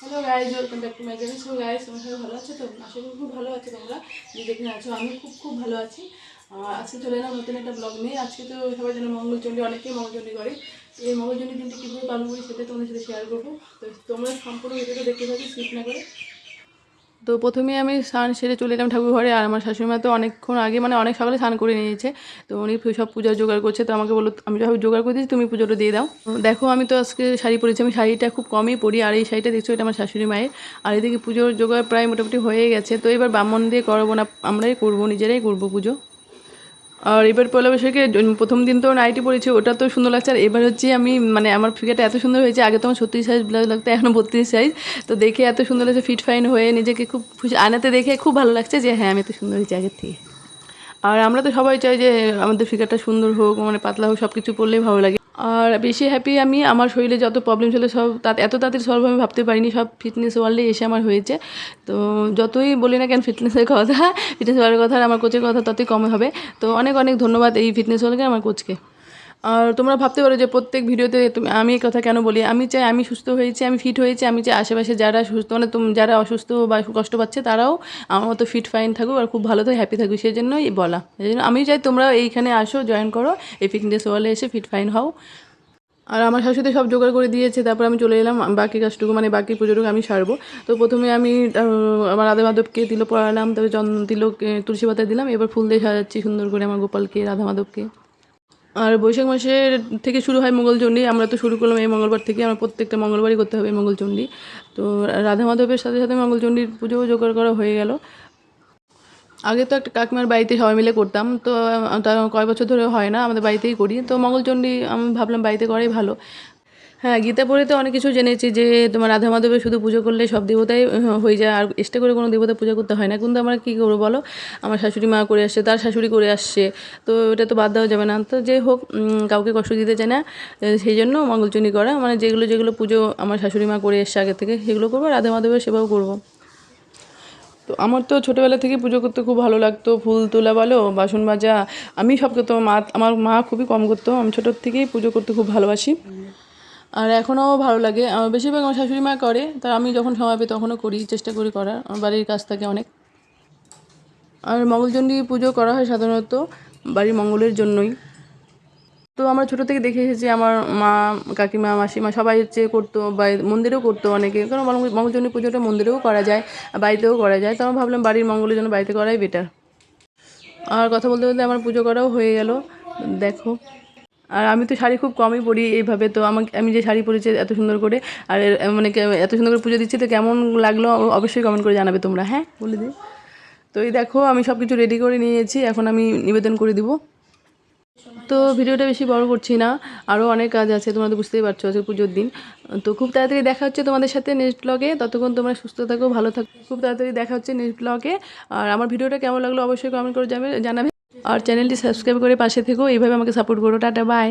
Hello guys welcome back to my channel so guys তোমার সবাই ভালো আছে? তো আশা করি খুব ভালো আছে তোমরা। যে যেখানে আছো, আমি খুব খুব ভালো আছি। আজকে চলে এলাম নতুন একটা ব্লগ নিয়ে। আজকে তো সবাই যেন মঙ্গলচণ্ডী অনেকেই মঙ্গলচণ্ডী করে। এই মঙ্গলচণ্ডী দিনটি কীভাবে পালন করি সেটা তোমাদের সাথে শেয়ার করব। তো তোমরা সম্পূর্ণ ভিডিওটা দেখতে পাচ্ছি স্কিপ না করে। তো প্রথমে আমি স্নান সেরে চলে এলাম ঠাকুর ঘরে, আর আমার শাশুড়ি মা তো অনেকক্ষণ আগে মানে অনেক সকালে স্নান করে নিয়েছে। তো উনি সব পূজার জোগাড় করছে, তো আমাকে বলল, আমি যখন জোগাড় করে দিয়েছি, তুমি পুজোটা দিয়ে দাও। দেখো, আমি তো আজকে শাড়ি পরেছি, আমি শাড়িটা খুব কমই পরি, আর এই শাড়িটা দেখছ, এটা আমার শাশুড়ি মায়ের। আর এদিকে পুজোর জোগাড় প্রায় মোটামুটি হয়ে গেছে, তো এবার ব্রাহ্মণ দিয়ে করব না, আমরাই করব, নিজেরাই করব পুজো। আর এবার পয়লা বৈশাখে প্রথম দিন তো নাইটি পরেছি ওটা তো সুন্দর লাগছে। আর এবার হচ্ছে আমি মানে আমার ফিগারটা এত সুন্দর হয়েছে, আগে তো আমার ছত্রিশ সাইজ ব্লাউজ লাগতো এখন বত্রিশ সাইজ তো দেখে এত সুন্দর লাগছে ফিট ফাইন হয়ে নিজেকে খুব খুশি, আনাতে দেখে খুব ভালো লাগছে যে হ্যাঁ আমি এত সুন্দর হয়েছি আগের থেকে। আর আমরা তো সবাই চাই যে, আমাদের ফিগারটা সুন্দর হোক মানে পাতলা হোক সব কিছু পরলেই ভালো লাগে। আর বেশি হ্যাপি আমি, আমার শরীরে যত প্রবলেম ছিল সব তা, এত তাড়াতাড়ি সলভ আমি ভাবতে পারিনি, সব ফিটনেস ওয়ার্ল্ডে এসে আমার হয়েছে। তো যতই বলি না কেন ফিটনেসের কথা ফিটনেস ওয়ার্ল্ডের কথা আর আমার কোচের কথা ততই কম হবে। তো অনেক অনেক ধন্যবাদ এই ফিটনেস ওয়ার্ল্ডকে আমার কোচকে আর তোমরা ভাবতে পারো যে প্রত্যেক ভিডিওতে তুমি আমি এই কথা কেন বলি? আমি চাই আমি সুস্থ হয়েছি, আমি ফিট হয়েছি, আমি চাই আশেপাশে যারা সুস্থ মানে যারা অসুস্থ বা কষ্ট পাচ্ছে তারাও আমার মতো ফিট ফাইন থাকুক আর খুব ভালো থাকে হ্যাপি থাকুক সেই জন্যই বলা। সেই জন্য আমি চাই তোমরা এইখানে আসো জয়েন করো, এই ফিটনেস ওয়ালে এসে ফিট ফাইন হও। আর আমার শাশুড়ি সব জোগাড় করে দিয়েছে, তারপর আমি চলে এলাম, বাকি কাজটুকু মানে বাকি পুজোটুকু আমি সারবো। তো প্রথমে আমি আমার রাধা মাধবকে তিলো পড়ালাম তারপরে চন্দ তিলক তুলসী পাতা দিলাম, এবার ফুল দিয়ে সাজাচ্ছি সুন্দর করে আমার গোপালকে, রাধা মাধবকে। আর বৈশাখ মাসের থেকে শুরু হয় মঙ্গলচণ্ডী আমরা তো শুরু করলাম এই মঙ্গলবার থেকে আমরা প্রত্যেকটা মঙ্গলবারই করতে হবে মঙ্গলচণ্ডী তো রাধা মাধবের সাথে সাথে মঙ্গলচণ্ডীর পুজোও জোগাড় করা হয়ে গেল। আগে তো একটা কাকিমার বাড়িতে সবাই মিলে করতাম। তা কয় বছর ধরে হয় না, আমাদের বাড়িতেই করি। তো মঙ্গলচণ্ডী আমি ভাবলাম বাড়িতে করাই ভালো। হ্যাঁ গীতা পড়ে তো অনেক কিছু জেনেছি যে তোমার রাধা মাধবের শুধু পুজো করলে সব দেবতাই হয়ে যায়। আর এক্সট্রা করে কোনো দেবতা পূজা করতে হয় না। কিন্তু আমরা কী করব বলো? আমার শাশুড়ি মা করে আসছে, তার শাশুড়ি করে আসছে। তো এটা তো বাদ দেওয়া যাবে না। তো যে হোক কাউকে কষ্ট দিতে চায় না। সেই জন্য মঙ্গলচণ্ডী করা। মানে যেগুলো যেগুলো পুজো আমার শাশুড়ি মা করে এসছে আগে থেকে, সেগুলো করব। রাধা মাধবের সেবাও করব। তো আমার তো ছোটোবেলা থেকে পুজো করতে খুব ভালো লাগতো। ফুল তোলা বলো, বাসন মাজা। আমি সব করতো মা, আমার মা খুবই কম করতো। আমি ছোটোর থেকেই পুজো করতে খুব ভালোবাসি। আর এখনও ভালো লাগে। আমার বেশিরভাগ আমার শাশুড়ি মা করে তা আমি যখন সময় পাই তখনও করি, চেষ্টা করি করার। আমার বাড়ির কাছ থাকে অনেক। আর মঙ্গলচণ্ডী পুজো করা হয় সাধারণত বাড়ির মঙ্গলের জন্যই। তো আমরা ছোটো থেকে দেখে এসেছি, আমার মা, কাকিমা, মাসিমা সবাই হচ্ছে করতো বা মন্দিরেও করতো অনেকে। কারণ মঙ্গল- মঙ্গলচণ্ডী পুজোটা মন্দিরেও করা যায় বাড়িতেও করা যায়। তো আমি ভাবলাম বাড়ির মঙ্গলের জন্য বাড়িতে করাই বেটার আর কথা বলতে বলতে আমার পুজো করাও হয়ে গেল। দেখো। আর আমি তো শাড়ি খুব কমই পরি এইভাবে, তো আমাকে, আমি যে শাড়ি পরেছি এত সুন্দর করে, আর মানে এত সুন্দর করে পুজো দিচ্ছি, তো কেমন লাগল অবশ্যই কমেন্ট করে জানাবে তোমরা হ্যাঁ? বলে দিই। তো এই দেখো, আমি সব কিছু রেডি করে নিয়েছি, এখন আমি নিবেদন করে দিব। তো ভিডিওটা বেশি বড় করছি না আরও অনেক কাজ আছে, তোমরা তো বুঝতেই পারছ আজকে পুজোর দিন। তো খুব তাড়াতাড়ি দেখা হচ্ছে তোমাদের সাথে নেক্সট ব্লগে ততক্ষণ তোমরা সুস্থ থাকো, ভালো থাকো, খুব তাড়াতাড়ি দেখা হচ্ছে নেক্সট ব্লগে আর আমার ভিডিওটা কেমন লাগল অবশ্যই কমেন্ট করে যাবে জানাবে। আর চ্যানেলটি সাবস্ক্রাইব করে পাশে থেকো। এইভাবে আমাকে সাপোর্ট করো। Tata bye.